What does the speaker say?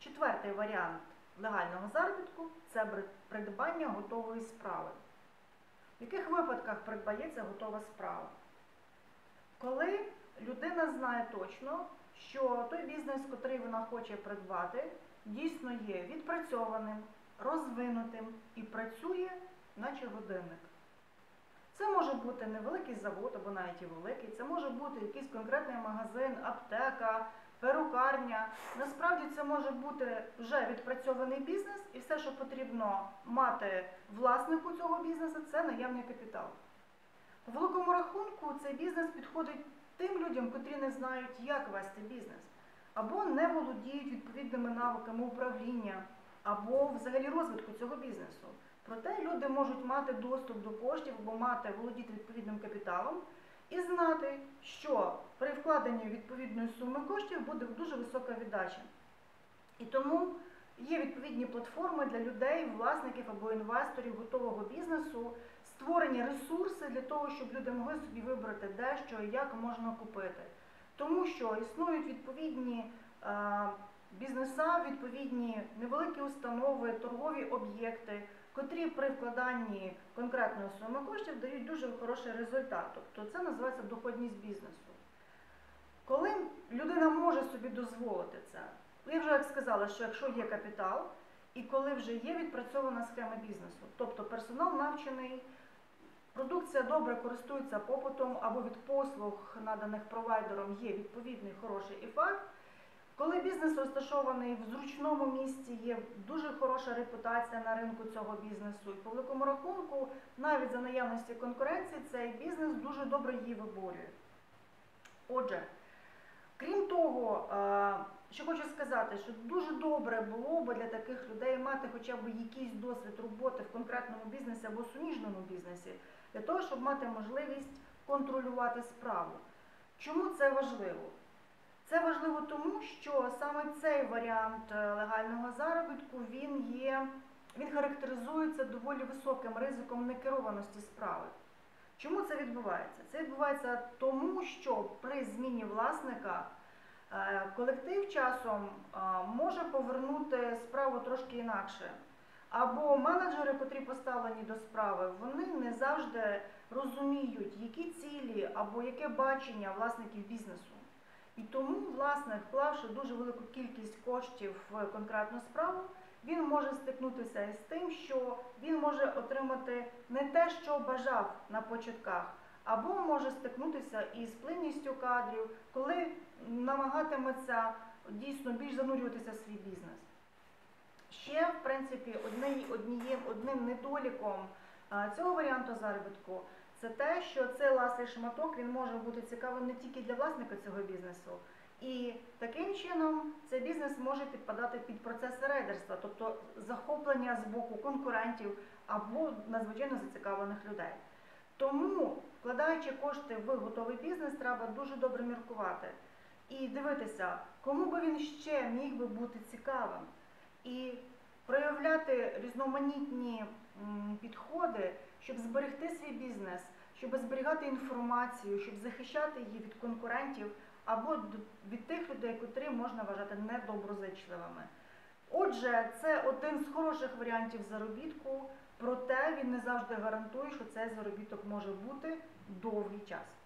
Четвертий варіант легального заробітку це придбання готової справи. В яких випадках придбається готова справа? Коли людина знає точно, що той бізнес, який вона хоче придбати, дійсно є відпрацьованим, розвинутим і працює, наче годинник. Це може бути невеликий завод або навіть і великий, це може бути якийсь конкретний магазин, аптека, перукарня. Насправді це може бути вже відпрацьований бізнес, і все, що потрібно мати власнику цього бізнесу, це наявний капітал. По великому рахунку цей бізнес підходить тим людям, котрі не знають, як вести бізнес, або не володіють відповідними навиками управління, або взагалі розвитку цього бізнесу. Проте люди можуть мати доступ до коштів або мати володіти відповідним капіталом і знати, що вкладенні відповідної суми коштів буде дуже висока віддача. І тому є відповідні платформи для людей, власників або інвесторів готового бізнесу, створені ресурси для того, щоб люди могли собі вибрати де, що і як можна купити. Тому що існують відповідні е, бізнеса, відповідні невеликі установи, торгові об'єкти, котрі при вкладанні конкретної суми коштів дають дуже хороший результат. Тобто це називається доходність бізнесу. Людина може собі дозволити це, я вже як сказала, що якщо є капітал, і коли вже є відпрацьована схема бізнесу, тобто персонал навчений, продукція добре користується попитом або від послуг, наданих провайдером, є відповідний хороший ефект. Коли бізнес розташований в зручному місці, є дуже хороша репутація на ринку цього бізнесу, і по великому рахунку, навіть за наявності конкуренції, цей бізнес дуже добре її виборює. Отже, крім того, е, що хочу сказати, що дуже добре було б для таких людей мати хоча б якийсь досвід роботи в конкретному бізнесі або суміжному бізнесі, для того, щоб мати можливість контролювати справу. Чому це важливо? Це важливо тому, що саме цей варіант е, легального заробітку він є, він характеризується доволі високим ризиком некерованості справи. Чому це відбувається? Це відбувається тому, що при зміні власника колектив часом е, може повернути справу трошки інакше. Або менеджери, котрі поставлені до справи, вони не завжди розуміють, які цілі або яке бачення власників бізнесу. І тому, власне, вклавши дуже велику кількість коштів в конкретну справу, він може стикнутися із тим, що він може отримати не те, що бажав на початках, або може стикнутися із плинністю кадрів, коли намагатиметься дійсно більш занурюватися в свій бізнес. Ще, в принципі, одним, однієм, одним недоліком цього варіанту заробітку це те, що цей ласий шматок він може бути цікавим не тільки для власника цього бізнесу. І таким чином цей бізнес може підпадати під процеси рейдерства, тобто захоплення з боку конкурентів або надзвичайно зацікавлених людей. Тому, вкладаючи кошти в готовий бізнес, треба дуже добре міркувати і дивитися, кому би він ще міг би бути цікавим. І проявляти різноманітні підходи, щоб зберегти свій бізнес, щоб зберігати інформацію, щоб захищати її від конкурентів або від тих людей, котрі можна вважати недоброзичливими. Отже, це один з хороших варіантів заробітку, проте він не завжди гарантує, що цей заробіток може бути довгий час.